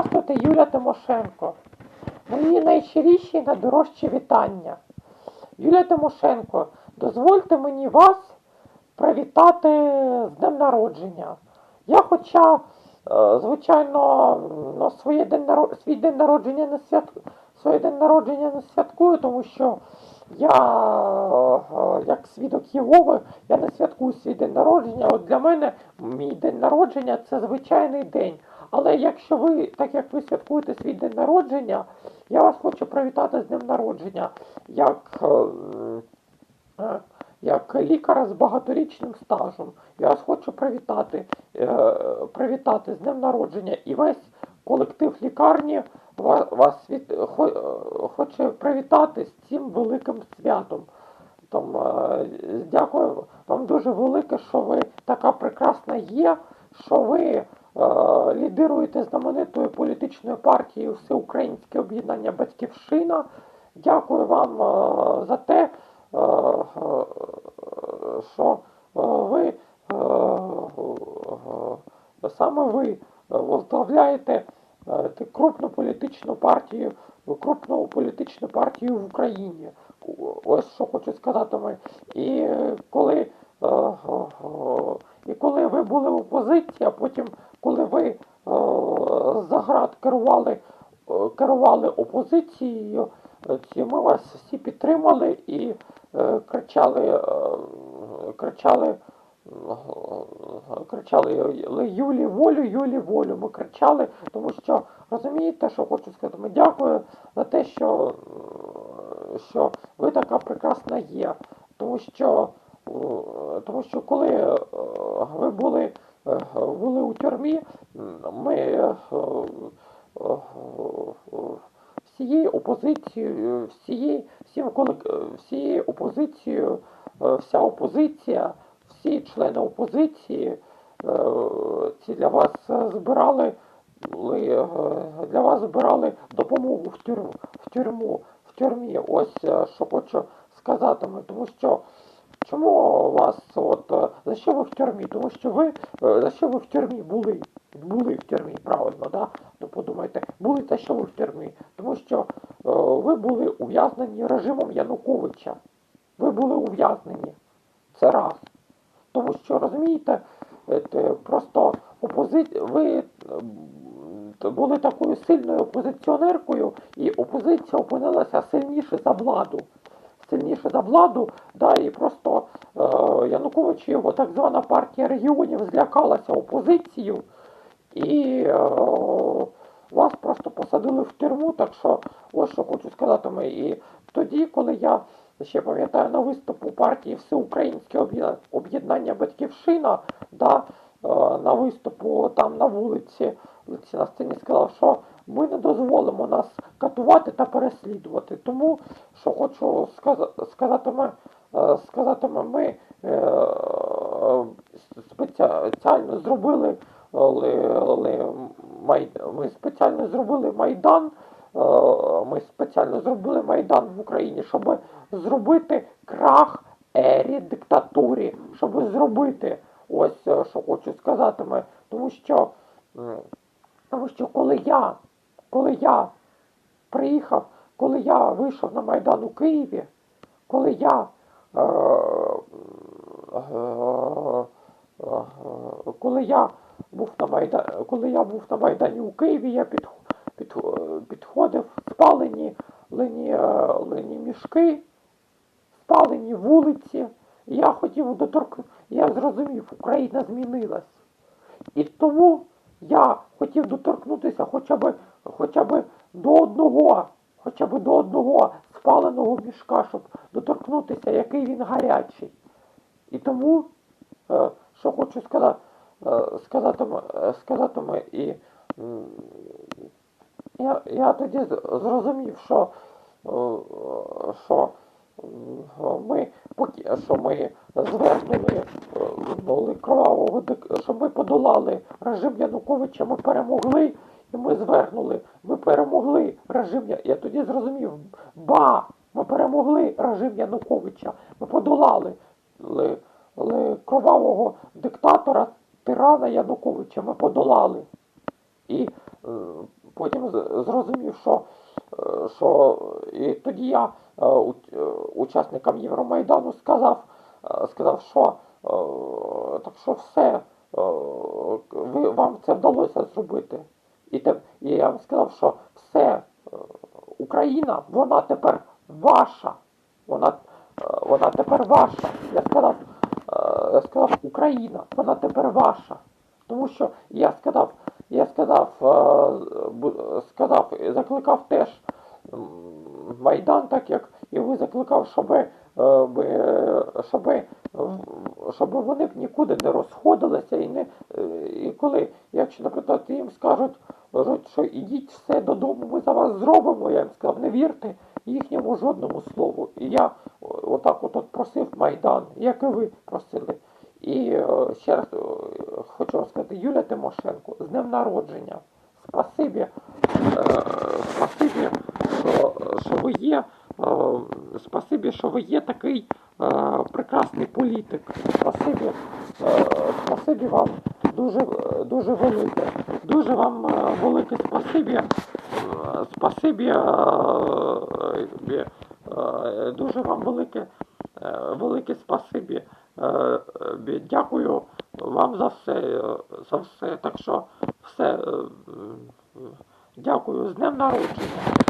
Здравствуйте, Юля Тимошенко. Мої найщиріші і найдорожчі вітання. Юля Тимошенко, дозвольте мені вас привітати з днем народження. Я хоча, е, звичайно, на своє день, наро- свій день народження не свят... своє день народження не святкую, тому що я, е, як свідок Єгови, я не святкую свій день народження. От для мене мій день народження це звичайний день. Але якщо ви, так як ви святкуєте свій день народження, я вас хочу привітати з днем народження як, е, е, як лікар з багаторічним стажем. Я вас хочу привітати, е, привітати з днем народження і весь колектив лікарні вас е, хоче привітати з цим великим святом. Там, дякую вам дуже велике, що ви така прекрасна є, що ви лідируєте знаменитою політичною партією Всеукраїнське об'єднання Батьківщина. Дякую вам е, за те, е, е, що е, ви е, е, саме ви возглавляєте е, крупну політичну партію, крупну політичну партію в Україні. Ось що хочу сказати ми. Е, е, е, і коли ви були в опозиції, а потім, коли ви е, за град керували, е, керували опозицією, е, ми вас всі підтримали і кричали, кричали. Кричали Юлі волю, Юлі волю. Ми кричали, тому що розумієте, що хочу сказати. Ми дякую за те, що, що ви така прекрасна є. Тому що, тому що коли е, ви були, е, були у тюрмі, ми е, е, всією опозицією, всією, всім всією опозицією, е, вся опозиція, всі члени опозиції е, ці для вас е, збирали е, для вас збирали допомогу в тюрму в тюрму в тюрмі. Ось е, що хочу сказати, тому що чому вас от е, за що ви в тюрмі? Тому що ви е, за що ви в тюрмі були? Були в тюрмі, правильно, да? Ну подумайте, були за що ви в тюрмі? Тому що е, ви були ув'язнені режимом Януковича. Ви були ув'язнені. Це раз. Тому що розумієте, просто опози... ви були такою сильною опозиціонеркою, і опозиція опинилася сильніше за владу. Сильніше за владу, да, і просто е, Янукович і його так звана партія регіонів злякалася опозицію, і е, вас просто посадили в тюрму. Так що, ось що хочу сказати ми. І тоді, коли я ще пам'ятаю на виступу партії Всеукраїнське об'єднання- Батьківщина, да, е, на виступу там на вулиці на сцені сказав, що ми не дозволимо нас катувати та переслідувати. Тому, що хочу сказати, сказати ми, е, сказати ми, е, спеціально зробили ми спеціально зробили майдан. е, Ми спеціально зробили майдан в Україні, щоб зробити крах ері диктатурі, щоб зробити ось е, що хочу сказати ми, тому що тому що коли я, коли я приїхав, коли я вийшов на Майдан у Києві, коли я е, е, коли я був на Майдані, коли я був на Майдані у Києві, я під, під, підходив спалені лині, е, лині мішки, спалені вулиці. Я хотів доторкнути, я зрозумів, Україна змінилась. І тому я хотів доторкнутися хоча б, хоча б до одного, хоча б до одного спаленого мішка, щоб доторкнутися, який він гарячий. І тому, е, що хочу сказати, е, сказати, е, сказати ми, і я, я тоді зрозумів, що, що ми що ми звернули кровавого що ми подолали режим Януковича, ми перемогли, ми звернули, ми перемогли режим. Я, я тоді зрозумів, ба, ми перемогли режим Януковича, ми подолали ли, ли, кровавого диктатора, тирана Януковича, ми подолали. І е, з- зрозумів, що, е, що і тоді я е, у- е, учасникам Євромайдану сказав, е, сказав, що е, так що все, е, ви, вам це вдалося зробити. І, те, і я сказав, що все, е, Україна, вона тепер ваша. Вона, е, вона тепер ваша. Я сказав, е, я сказав, Україна, вона тепер ваша. Тому що я сказав, я сказав, сказав, закликав теж Майдан, так як і ви закликав, щоб, щоб, щоб вони б нікуди не розходилися і не і коли, якщо, наприклад, їм скажуть, кажуть, що ідіть все додому, ми за вас зробимо, я їм сказав, не вірте їхньому жодному слову. І я отак от, от просив Майдан, як і ви просили. І е, ще раз е, хочу сказати, Юля Тимошенко, з днем народження. Спасибі, е, спасибі, що, що ви є. Спасибі, що ви є такий прекрасний політик. Спасибі, спасибі вам дуже, дуже велике. Дуже вам е, велике спасибі. Е, Спасибі, е, е, е, дуже вам велике, е, велике спасибі. Е, е, Дякую вам за все, е, за все. Так що все. е, е, Дякую з днем народження.